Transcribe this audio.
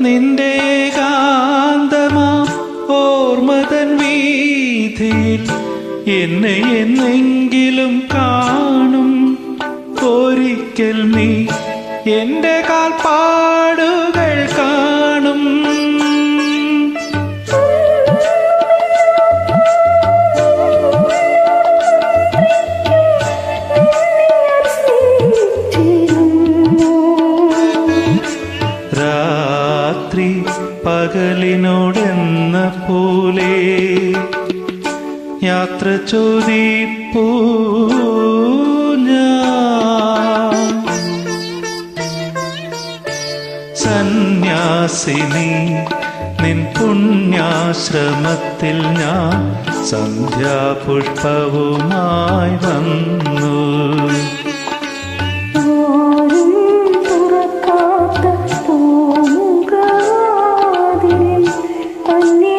നിന്റെ ഏകാന്തമാം ഓർമ്മതൻ വീതിയിൽ എന്നെ എന്നെങ്കിലും കാണും. ഒരിക്കൽ നീ എന്റെ കാൽപ്പാടും പകലിനോടെന്ന പോലെ യാത്ര ചോദി സന്യാസിനി നിൻ പുണ്യാശ്രമത്തിൽ ഞാൻ സന്ധ്യാപുഷ്പവുമായി വന്നു. Only